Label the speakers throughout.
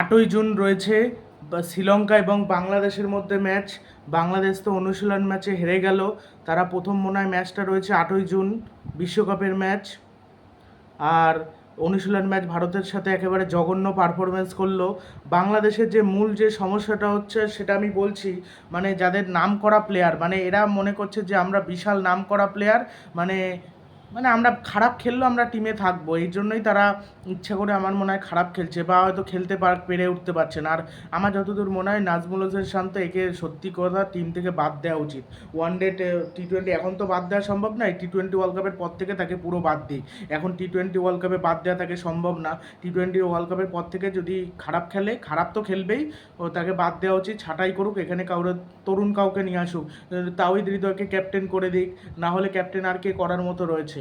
Speaker 1: আটই জুন রয়েছে শ্রীলঙ্কা এবং বাংলাদেশের মধ্যে ম্যাচ। বাংলাদেশ তো অনুশীলন ম্যাচে হেরে গেল। তারা প্রথম মনে হয় ম্যাচটা রয়েছে আটই জুন, বিশ্বকাপের ম্যাচ। আর অনুশীলন ম্যাচ ভারতের সাথে একেবারে জঘন্য পারফরমেন্স করল। বাংলাদেশের যে মূল যে সমস্যাটা হচ্ছে, সেটা আমি বলছি মানে যাদের নাম করা প্লেয়ার মানে এরা মনে করছে যে আমরা বিশাল নাম করা প্লেয়ার মানে মানে আমরা খারাপ খেললেও আমরা টিমে থাকব। এই জন্যই তারা ইচ্ছা করে আমার মনে হয় খারাপ খেলছে বা হয়তো খেলতে পার, পেরে উঠতে পারছে না। আর আমার যতদূর মনে হয় নাজমুল হোসেন শান্ত একে সত্যি কথা টিম থেকে বাদ দেওয়া উচিত। ওয়ান ডে টি টোয়েন্টি এখন তো বাদ দেওয়া সম্ভব নয়। টি টোয়েন্টি ওয়ার্ল্ড কাপের পর থেকে তাকে পুরো বাদ দিই। এখন টি টোয়েন্টি ওয়ার্ল্ড কাপে বাদ দেওয়া তাকে সম্ভব না। টি টোয়েন্টি ওয়ার্ল্ড কাপের পর থেকে যদি খারাপ খেলে, খারাপ তো খেলবেই, ও তাকে বাদ দেওয়া উচিত, ছাঁটাই করুক, এখানে কাউরে, তরুণ কাউকে নিয়ে আসুক। তাওহিদ হৃদয়কে ক্যাপ্টেন করে দিক, না হলে ক্যাপ্টেন আর কে করার মতো রয়েছে।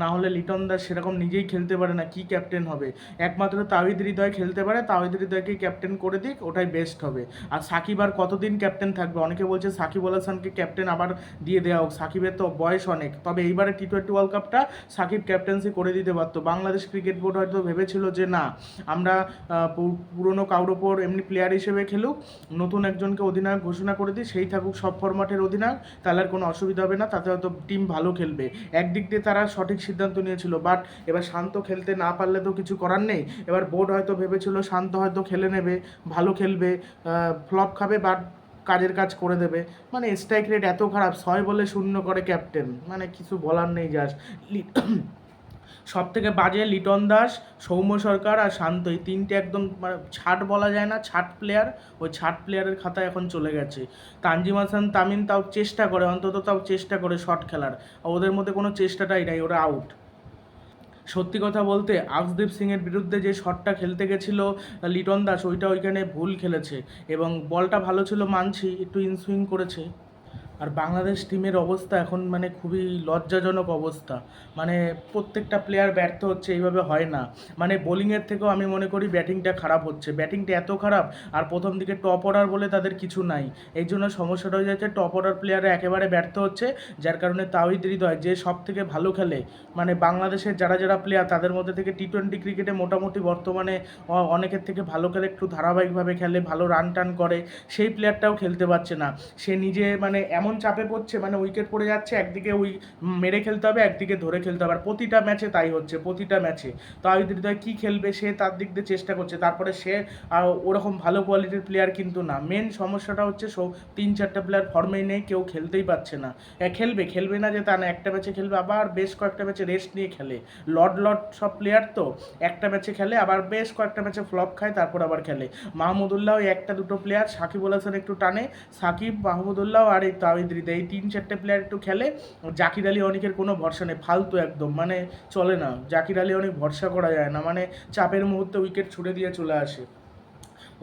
Speaker 1: না হলে লিটন দাস সেরকম নিজেই খেলতে পারে না, কি ক্যাপ্টেন হবে? একমাত্র তাওহিদ হৃদয় খেলতে পারে, তাওহিদ হৃদয়কে ক্যাপ্টেন করে দিক, ওটাই বেস্ট হবে। আর সাকিব আর কতদিন ক্যাপ্টেন থাকবে? অনেকে বলছে সাকিব আল হাসানকে ক্যাপ্টেন আবার দিয়ে দেওয়া হোক, সাকিবের তো বয়স অনেক। তবে এইবারে টি টোয়েন্টি ওয়ার্ল্ড কাপটা সাকিব ক্যাপ্টেন্সি করে দিতে পারতো। বাংলাদেশ ক্রিকেট বোর্ড হয়তো ভেবেছিল যে না, আমরা পুরনো কারোর ওপর এমনি প্লেয়ার হিসেবে খেলুক, নতুন একজনকে অধিনায়ক ঘোষণা করে দিই, সেই থাকুক সব ফরম্যাটের অধিনায়ক, তাহলে আর কোনো অসুবিধা হবে না, তাতে হয়তো টিম ভালো খেলবে। একদিক দিয়ে তারা সঠিক সিদ্ধান্ত নিয়েছিল বাট এবার শান্ত খেলতে না পারলে তো কিছু করার নেই। এবার বোর্ড হয়তো ভেবেছিল শান্ত হয়তো খেলে নেবে, ভালো খেলবে ফ্লপ খাবে বাট কাজের কাজ করে দেবে। মানে স্ট্রাইক রেট এত খারাপ, ছয় বলে শূন্য করে ক্যাপ্টেন মানে কিছু বলার নেই জাস্ট সব থেকে বাজে লিটন দাস, সৌম্য সরকার আর শান্ত। এই তিনটে একদম মানে ছাট বলা যায় না, ছাট প্লেয়ার ওই ছাট প্লেয়ারের খাতায় এখন চলে গেছে। তানজিম হাসান তামিম তাও চেষ্টা করে, অন্তত তাও চেষ্টা করে শট খেলার। ওদের মধ্যে কোনো চেষ্টাটাই নাই, ওরা আউট সত্যি কথা বলতে আকসদীপ সিংয়ের বিরুদ্ধে যে শটটা খেলতে গেছিল লিটন দাস, ওইটা ওইখানে ভুল খেলেছে। এবং বলটা ভালো ছিল মানছি, একটু ইনসুইং করেছে। আর বাংলাদেশ টিমের অবস্থা এখন মানে খুবই লজ্জাজনক অবস্থা। মানে প্রত্যেকটা প্লেয়ার ব্যর্থ হচ্ছে, এইভাবে হয় না। মানে বোলিংয়ের থেকেও আমি মনে করি ব্যাটিংটা খারাপ হচ্ছে। ব্যাটিংটা এত খারাপ, আর প্রথম দিকে টপ অর্ডার বলে তাদের কিছু নাই। এই জন্য সমস্যাটা হয়ে যাচ্ছে টপ অর্ডার প্লেয়াররা একেবারে ব্যর্থ হচ্ছে, যার কারণে তাওহিদ হৃদয়, যে সব থেকে ভালো খেলে মানে বাংলাদেশের যারা যারা প্লেয়ার তাদের মধ্যে থেকে টি টোয়েন্টি ক্রিকেটে মোটামুটি বর্তমানে অনেকের থেকে ভালো খেলে, একটু ধারাবাহিকভাবে খেলে, ভালো রান টান করে, সেই প্লেয়ারটাও খেলতে পারছে না। সে নিজে মানে এমন চাপে পড়ছে মানে উইকেট পড়ে যাচ্ছে, একদিকে উই মেরে খেলতে হবে, একদিকে ধরে খেলতে হবে। আর প্রতিটা ম্যাচে তাই হচ্ছে, প্রতিটা ম্যাচে তো আয়ুদ হৃদয় কী খেলবে, সে তার দিক দিয়ে চেষ্টা করছে। তারপরে সে ওরকম ভালো কোয়ালিটির প্লেয়ার কিন্তু না। মেন সমস্যাটা হচ্ছে সব তিন চারটা প্লেয়ার ফর্মেই নেই, কেউ খেলতেই পারছে না। খেলবে খেলবে না যে তা না, একটা ম্যাচে খেলবে, আবার বেশ কয়েকটা ম্যাচে রেস্ট নিয়ে খেলে। লট লট সব প্লেয়ার তো, একটা ম্যাচে খেলে, আবার বেশ কয়েকটা ম্যাচে ফ্লপ খায়, তারপর আবার খেলে। মাহমুদুল্লাহ একটা দুটো প্লেয়ার সাকিব হাসান একটু টানে, সাকিব মাহমুদুল্লাহ আর এই তাওহিদ এই তিন চারটে প্লেয়ার একটু খেলে, জাকির আলী, অনেকের কোনো ভরসা নেই। ফালতু একদম মানে চলে না। জাকির আলী, অনেক, ভরসা করা যায় না। মানে চাপের মুহূর্তে উইকেট ছুড়ে দিয়ে চলে আসে।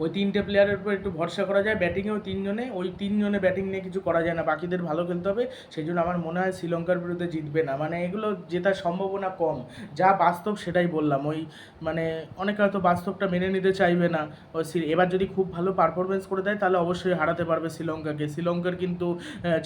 Speaker 1: ওই তিনটে প্লেয়ারের উপর একটু ভরসা করা যায় ব্যাটিংয়ে ওই তিনজনে ওই তিনজনে ব্যাটিং নিয়ে কিছু করা যায় না, বাকিদের ভালো খেলতে হবে সেই জন্য আমার মনে হয় শ্রীলঙ্কার বিরুদ্ধে জিতবে না মানে এগুলো জেতার সম্ভাবনা কম, যা বাস্তব সেটাই বললাম, ওই মানে অনেকে হয়তো বাস্তবটা মেনে নিতে চাইবে না এবার যদি খুব ভালো পারফরমেন্স করে দেয়, তাহলে অবশ্যই হারাতে পারবে শ্রীলঙ্কাকে, শ্রীলঙ্কার কিন্তু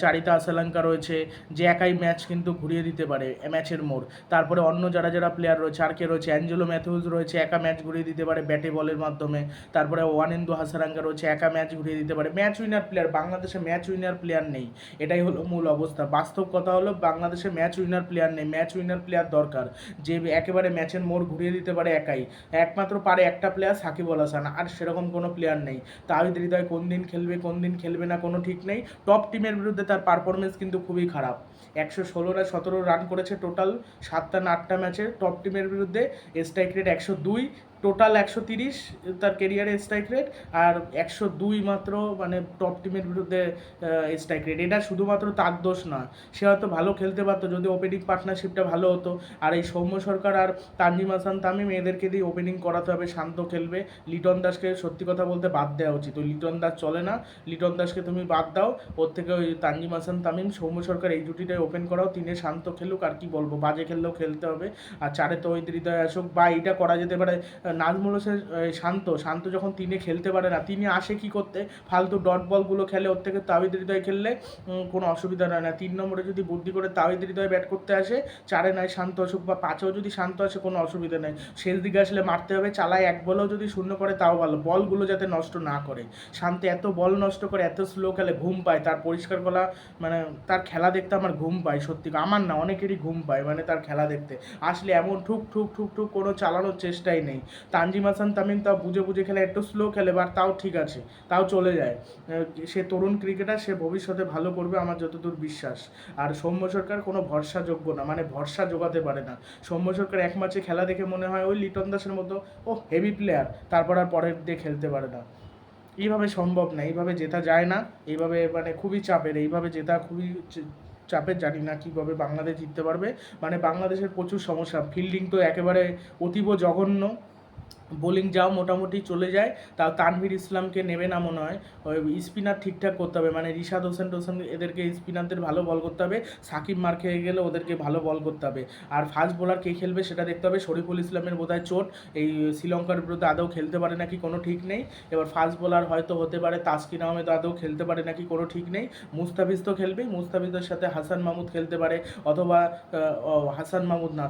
Speaker 1: চারিতা আসালাঙ্কা রয়েছে, যে একাই ম্যাচ কিন্তু ঘুরিয়ে দিতে পারে ম্যাচের মোড়, তারপরে অন্য যারা যারা প্লেয়ার রয়েছে, আর কে রয়েছে অ্যাঞ্জেলো ম্যাথিউজ রয়েছে, একা ম্যাচ ঘুরিয়ে দিতে পারে ব্যাটে বলের মাধ্যমে, তারপরে ওয়ানেন্দু হাসারাঙ্গা রয়েছে একা ম্যাচ ঘুরিয়ে দিতে পারে। ম্যাচ উইনার প্লেয়ার বাংলাদেশে ম্যাচ উইনার প্লেয়ার নেই। এটাই হলো মূল অবস্থা। বাস্তব কথা হলো, বাংলাদেশে ম্যাচ উইনার প্লেয়ার নেই। ম্যাচ উইনার প্লেয়ার দরকার। যে একেবারে ম্যাচের মোড় ঘুরিয়ে দিতে পারে একাই। একমাত্র পারে একটা প্লেয়ার সাকিব আল হাসান। আর সেরকম কোনো প্লেয়ার নেই। তাহিদ হৃদয় কোন দিন খেলবে, কোন দিন খেলবে না, কোনো ঠিক নেই। টপ টিমের বিরুদ্ধে তার পারফরমেন্স কিন্তু খুবই খারাপ। একশো ষোলো না সতেরো রান করেছে টোটাল সাতটা না আটটা ম্যাচে টপ টিমের বিরুদ্ধে স্ট্রাইক রেট একশো দুই টোটাল একশো তিরিশ তার কেরিয়ারে স্ট্রাইক রেট আর একশো দুই মাত্র মানে টপ টিমের বিরুদ্ধে স্ট্রাইক রেট এটা শুধুমাত্র তার দোষ না সে হয়তো ভালো খেলতে পারতো, যদি ওপেনিং পার্টনারশিপটা ভালো হতো। আর এই সৌম্য সরকার আর তানজিম হাসান তামিম, এদেরকে দিয়ে ওপেনিং করাতে হবে, শান্ত খেলবে। লিটন দাসকে সত্যি কথা বলতে বাদ দেওয়া উচিত। ওই লিটন দাস চলে না। লিটন দাসকে তুমি বাদ দাও। ওর থেকে ওই তানজিম হাসান তামিম, সৌম্য সরকার এই জুটিটাই ওপেন করাও। তিনে শান্ত খেলুক, আর কি বলব? বাজে খেললেও খেলতে হবে। আর চারে তো ওই হৃদয় আসুক, বা এইটা করা যেতে পারে নাজমুল হোসেন শান্ত। শান্ত যখন তিনে খেলতে পারে না, তিনি আসে কি করতে? ফালতু ডট বলগুলো খেলে, ওর থেকে তাহিদ হৃদয় খেললে কোনো অসুবিধা হয় না, তিন নম্বরে যদি বুদ্ধি করে তাহিদ হৃদয় ব্যাট করতে আসে, চারে নয় শান্ত আসুক বা পাঁচেও যদি শান্ত আসে, কোনো অসুবিধা নেই। শেষ দিকে আসলে মারতে হবে, চালায় এক বলেও যদি শূন্য করে, তাও ভালো। বলগুলো যাতে নষ্ট না করে। শান্ত এত বল নষ্ট করে, এত স্লো খেলে ঘুম পায়। তার পরিষ্কার করা মানে তার খেলা দেখতে আমার ঘুম পায়, সত্যি আমার না, অনেকেরই ঘুম পায় মানে তার খেলা দেখতে। আসলে এমন ঠুক ঠুক ঠুক ঠুক কোনো চালানোর চেষ্টাই নেই। তানজিম হাসান, তামিম তাও বুঝে বুঝে খেলে, একটু স্লো খেলে বাট তাও ঠিক আছে, তাও চলে যায়। সে তরুণ ক্রিকেটার সে ভবিষ্যতে ভালো করবে আমার যতদূর বিশ্বাস। আর সৌম্য সরকার কোনো ভরসাযোগ্য না মানে ভরসা জোগাতে পারে না। সৌম্য সরকার এক ম্যাচে খেলা দেখে মনে হয় ওই লিটন দাসের মতো, ও হেভি প্লেয়ার তারপর আর পরের দিয়ে খেলতে পারে না। এইভাবে সম্ভব না, এইভাবে জেতা যায় না, এইভাবে মানে খুবই চাপের, এইভাবে জেতা খুবই চাপের জানি না কীভাবে বাংলাদেশ জিততে পারবে। মানে বাংলাদেশের প্রচুর সমস্যা ফিল্ডিং তো একেবারে অতীব জঘন্য বোলিং যাও মোটামুটি চলে যায়। তাও তানভীর ইসলামকে নেবে না মনে হয়। ওই স্পিনার ঠিকঠাক করতে হবে। মানে রিশাদ হোসেন টোসেন এদেরকে স্পিনারদের ভালো বল করতে হবে। সাকিব মার খেয়ে গেলে ওদেরকে ভালো বল করতে হবে। আর ফাস্ট বোলার কে খেলবে সেটা দেখতে হবে। শরীফুল ইসলামের বোধহয় চোট। এই শ্রীলঙ্কার বিরুদ্ধে আদৌ খেলতে পারে নাকি কোনো ঠিক নেই। এবার ফাস্ট বোলার হয়তো হতে পারে। তাসকিন আহমেদ আদৌ খেলতে পারে নাকি কোনো ঠিক নেই। মুস্তাফিজ তো খেলবেই মুস্তাফিজের সাথে হাসান মাহমুদ খেলতে পারে। অথবা হাসান মাহমুদ না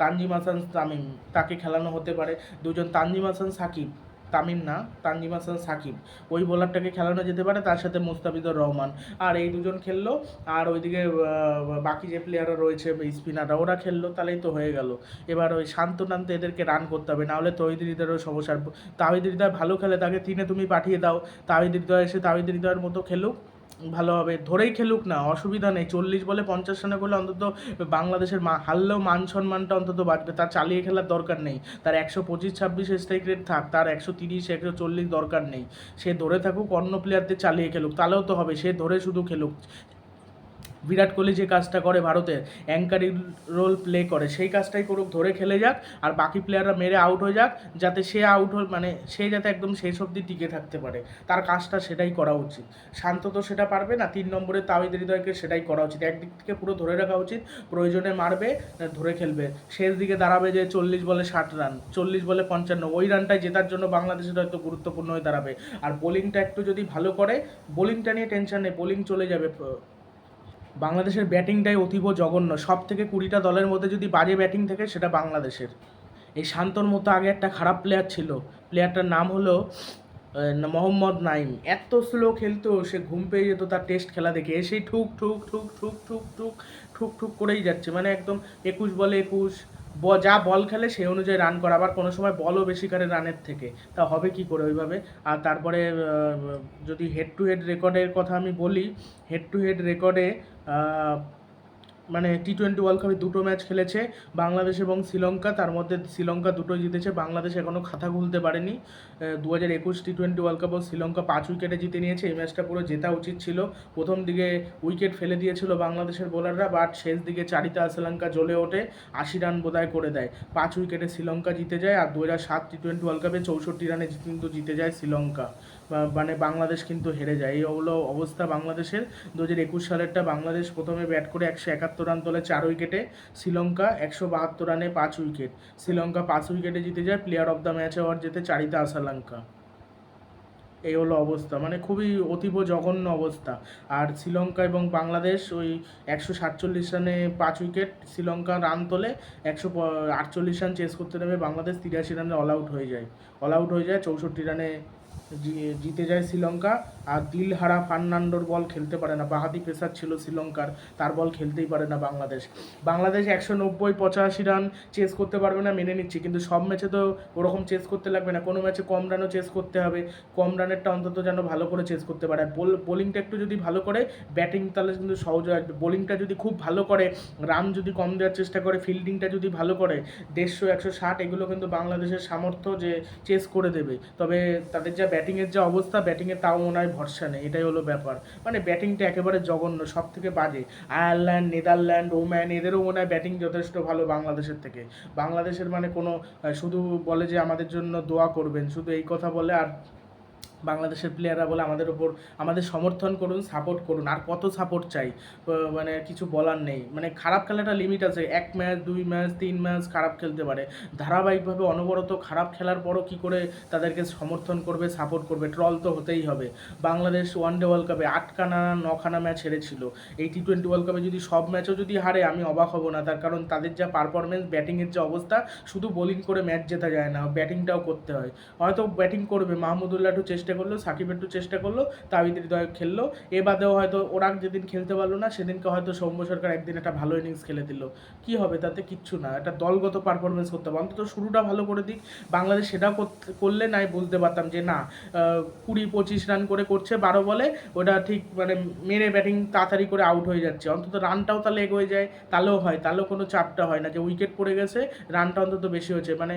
Speaker 1: তানজিম হাসান তামিম তাকে খেলানো হতে পারে। দুজন তানজিম হাসান সাকিব, তামিম না, তানজিম হাসান সাকিব। ওই বোলারটাকে খেলানো যেতে পারে, তার সাথে মুস্তাফিজুর রহমান। আর এই দুজন খেললো, আর ওইদিকে বাকি যে প্লেয়াররা রয়েছে স্পিনাররা ওরা খেললো, তাহলেই তো হয়ে গেল। এবার ওই শান্ত এদেরকে রান করতে হবে নাহলে তহিদ হৃদয়েরও সমস্যা। তাহিদ হৃদয় ভালো খেলে, তাকে তিনে তুমি পাঠিয়ে দাও। তাহিদ হৃদয় এসে, তাহিদ হৃদয়ের মতো খেলুক। ভালো হবে। ধরেই খেলুক না, অসুবিধা নেই। চল্লিশ বলে পঞ্চাশ রানে করলে অন্তত বাংলাদেশের মা হারলেও মান সম্মানটা অন্তত বাড়বে। তার চালিয়ে খেলার দরকার নেই। তার একশো পঁচিশ, ছাব্বিশ স্ট্রাইক রেট থাক, তার একশো তিরিশ, একশো চল্লিশ দরকার নেই। সে ধরে থাকুক, অন্য প্লেয়ারদের চালিয়ে খেলুক, তাহলেও তো হবে। সে ধরে শুধু খেলুক। বিরাট কোহলি যে কাজটা করে ভারতের অ্যাঙ্কারিং রোল প্লে করে, সেই কাজটাই করুক, ধরে খেলে যাক, আর বাকি প্লেয়াররা মেরে আউট হয়ে যাক, যাতে সে আউট হয়ে মানে সে যাতে একদম শেষ অবধি টিকে থাকতে পারে। তার কাজটা সেটাই করা উচিত। শান্ত তো সেটা পারবে না, তিন নম্বরে তাওহিদ হৃদয়কে সেটাই করা উচিত। একদিক থেকে পুরো ধরে রাখা উচিত, প্রয়োজনে মারবে, ধরে খেলবে। শেষ দিকে দাঁড়াবে যে চল্লিশ বলে ষাট রান চল্লিশ বলে পঞ্চান্ন, ওই রানটাই জেতার জন্য বাংলাদেশের হয়তো গুরুত্বপূর্ণ হয়ে দাঁড়াবে। আর বোলিংটা একটু যদি ভালো করে বোলিংটা নিয়ে টেনশন নেই বোলিং চলে যাবে বাংলাদেশের ব্যাটিংটাই অতীব জঘন্য। সব থেকে কুড়িটা দলের মধ্যে যদি বাজে ব্যাটিং থাকে, সেটা বাংলাদেশের। এই শান্তর মতো আগে একটা খারাপ প্লেয়ার ছিল। প্লেয়ারটার নাম হলো মোহাম্মদ নাইম এত স্লো খেলতো, সে ঘুম পেয়ে যেত তার টেস্ট খেলা দেখে। এসেই ঠুক ঠুক ঠুক ঠুক ঠুক ঠুক ঠুক ঠুক করেই যাচ্ছে। মানে একদম একুশ বলে একুশ যা বল খেলে সেই অনুযায়ী রান করা। আবার কোনো সময় বলও বেশি করে রানের থেকে। তা হবে কি করে ওইভাবে? আর তারপরে যদি হেড টু হেড রেকর্ডের কথা আমি বলি হেড টু হেড রেকর্ডে মানে টি টোয়েন্টি ওয়ার্ল্ড কাপে দুটো ম্যাচ খেলেছে, বাংলাদেশ এবং শ্রীলঙ্কা। তার মধ্যে শ্রীলঙ্কা দুটোই জিতেছে, বাংলাদেশ এখনও খাতা খুলতে পারেনি। দু হাজার একুশ টি টোয়েন্টি ওয়ার্ল্ড কাপও শ্রীলঙ্কা পাঁচ উইকেটে জিতে নিয়েছে। এই ম্যাচটা পুরো জেতা উচিত ছিল। প্রথম দিকে উইকেট ফেলে দিয়েছিল বাংলাদেশের বোলাররা বাট শেষ দিকে চারিতা শ্রীলঙ্কা জ্বলে ওঠে, আশি রান বোধহয় করে দেয়। পাঁচ উইকেটে শ্রীলঙ্কা জিতে যায়, আর দু হাজার সাত টি টোয়েন্টি ওয়ার্ল্ড কাপে চৌষট্টি রানে কিন্তু জিতে যায় শ্রীলঙ্কা। মানে বাংলাদেশ কিন্তু হেরে যায়। এই হলো অবস্থা বাংলাদেশের। দু হাজার একুশ সালেরটা বাংলাদেশ প্রথমে ব্যাট করে একশো একাত্তর রান তোলে চার উইকেটে শ্রীলঙ্কা একশো বাহাত্তর রানে পাঁচ উইকেট শ্রীলঙ্কা পাঁচ উইকেটে জিতে যায় player of the match award যেতে চারিতা আসালঙ্কা। এই হলো অবস্থা মানে খুবই অতীব জঘন্য অবস্থা। আর শ্রীলঙ্কা এবং বাংলাদেশ ওই একশো সাতচল্লিশ রানে পাঁচ উইকেট শ্রীলঙ্কা রান তোলে একশো আটচল্লিশ রান চেস করতে নেমে বাংলাদেশ তিরাশি রানে অল আউট হয়ে যায়। অল আউট হয়ে যায়, চৌষট্টি রানে জিতে যায় শ্রীলঙ্কা। আর দিলহারা ফার্নান্ডোর বল খেলতে পারে না। বাহাদি পেসার ছিল শ্রীলঙ্কার। তার বল খেলতেই পারে না বাংলাদেশ। বাংলাদেশ একশো নব্বই, পঁচাশি রান চেস করতে পারবে না, মেনে নিচ্ছি। কিন্তু সব ম্যাচে তো ওরকম চেস করতে লাগবে না। কোনো ম্যাচে কম রানও চেস করতে হবে। কম রানেরটা অন্তত যেন ভালো করে চেস করতে পারে। আর বোল বোলিংটা একটু যদি ভালো করে ব্যাটিং তাহলে কিন্তু সহজ হয়। বোলিংটা যদি খুব ভালো করে রান যদি কম দেওয়ার চেষ্টা করে ফিল্ডিংটা যদি ভালো করে, দেড়শো, একশো ষাট, এগুলো কিন্তু বাংলাদেশের সামর্থ্য যে চেস করে দেবে। তবে তাদের যা ব্যাটিংয়ের যা অবস্থা ব্যাটিংয়ের তাও মনে হয় ভরসা নেই। এটাই হলো ব্যাপার। মানে ব্যাটিংটা একেবারে জঘন্য সব থেকে বাজে। আয়ারল্যান্ড, নেদারল্যান্ড ওম্যান এদেরও মনে হয় ব্যাটিং যথেষ্ট ভালো বাংলাদেশের থেকে। বাংলাদেশের মানে কোনো শুধু বলে যে আমাদের জন্য দোয়া করবেন, শুধু এই কথা বলে আর বাংলাদেশের প্লেয়াররা বলে আমাদের ওপর আমাদের সমর্থন করুন সাপোর্ট করুন। আর কত সাপোর্ট চাই? মানে কিছু বলার নেই। মানে খারাপ খেলাটা লিমিট আছে। এক ম্যাচ দুই ম্যাচ তিন ম্যাচ খারাপ খেলতে পারে। ধারাবাহিকভাবে অনবরত খারাপ খেলার পরও কি করে তাদেরকে সমর্থন করবে সাপোর্ট করবে? ট্রল তো হতেই হবে। বাংলাদেশ ওয়ান ডে ওয়ার্ল্ড কাপে আটখানা, নখানা ম্যাচ হেরেছিল। এই টি টোয়েন্টি ওয়ার্ল্ড কাপে যদি সব ম্যাচও যদি হারে, আমি অবাক হব না। তার কারণ তাদের যা পারফরমেন্স ব্যাটিংয়ের যে অবস্থা, শুধু বোলিং করে ম্যাচ জেতা যায় না। ব্যাটিংটাও করতে হয়। হয়তো ব্যাটিং করবে। মাহমুদুল্লাহ একটু চেষ্টা করল, সাকিব একটু চেষ্টা করল তাবিদ হৃদয় খেললো। এ বাদেও হয়তো ওরা যেদিন খেলতে পারল না, সেদিনকে হয়তো সৌম্য সরকার একদিন একটা ভালো ইনিংস খেলে দিল। কি হবে তাতে কিচ্ছু না, একটা দলগত পারফরমেন্স করতে হবে। অন্তত শুরুটা ভালো করে দিক। বাংলাদেশ সেটা করলে নাই বলতে পারতাম যে না কুড়ি পঁচিশ রান করে করছে বারো বলে, ওটা ঠিক মানে মেরে ব্যাটিং তাড়াতাড়ি করে আউট হয়ে যাচ্ছে। অন্তত রানটাও তাহলে এগোয়ে যায়, তাহলেও হয়, তাহলেও কোনো চাপটা হয় না যে উইকেট পড়ে গেছে রানটা অন্তত বেশি হয়েছে। মানে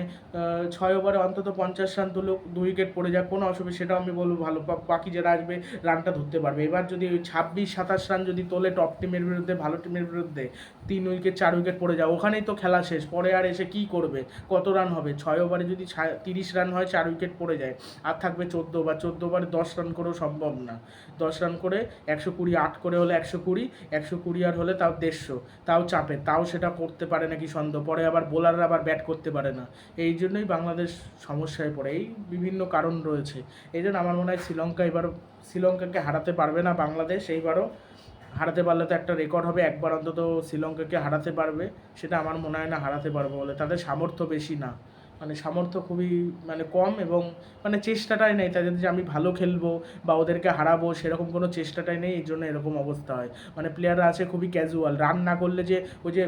Speaker 1: ছয় ওভারে অন্তত পঞ্চাশ রান তুলো দু উইকেট পড়ে যায় কোনো অসুবিধা, সেটাও আমি বলব ভালো বাকি যারা আসবে, রানটা ধরতে পারবে। এবার যদি ওই ছাব্বিশ, সাতাশ রান যদি তোলে টপ টিমের বিরুদ্ধে, ভালো টিমের বিরুদ্ধে, তিন উইকেট চার উইকেট পড়ে যায় ওখানেই তো খেলা শেষ। পরে আর এসে কি করবে? কত রান হবে? ছয় ওভারে যদি তিরিশ রান হয়, চার উইকেট পড়ে যায়। আর থাকবে চোদ্দ বা চোদ্দ ওভারে দশ রান করেও সম্ভব না। দশ রান করে একশো কুড়ি, আট করে হলে একশো কুড়ি একশো কুড়ি আর হলে তাও দেড়শো। তাও চাপে, তাও সেটা করতে পারে নাকি সন্দেহ? পরে আবার বোলাররা আবার ব্যাট করতে পারে না। এই জন্যই বাংলাদেশ সমস্যায় পড়ে। এই বিভিন্ন কারণ রয়েছে। এই জন্য আমার মনে হয় শ্রীলঙ্কা এবার শ্রীলঙ্কাকে হারাতে পারবে না বাংলাদেশ। এইবারও হারাতে পারলে তো একটা রেকর্ড হবে। একবার অন্তত শ্রীলঙ্কাকে হারাতে পারবে। সেটা আমার মনে হয় না হারাতে পারবে বলে। তাদের সামর্থ্য বেশি না। মানে সামর্থ্য খুবই মানে কম এবং মানে চেষ্টাটাই নেই। তাদের যে আমি ভালো খেলব বা ওদেরকে হারাবো সেরকম কোনো চেষ্টাটাই নেই। এই জন্য এরকম অবস্থা হয়। মানে প্লেয়াররা আছে খুবই ক্যাজুয়াল রান না করলে যে ওই যে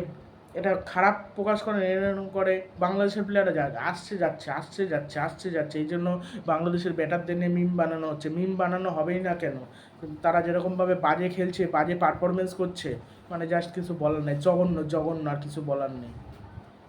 Speaker 1: এটা খারাপ প্রকাশ করে এরকম করে, বাংলাদেশের প্লেয়াররা যা আসছে, যাচ্ছে আসছে যাচ্ছে আসছে, যাচ্ছে। এই জন্য বাংলাদেশের ব্যাটারদের নিয়ে মিম বানানো হচ্ছে। মিম বানানো হবেই না কেন? তারা যেরকমভাবে বাজে খেলছে, বাজে পারফরমেন্স করছে মানে জাস্ট কিছু বলার নেই। জঘন্য জঘন্য আর কিছু বলার নেই।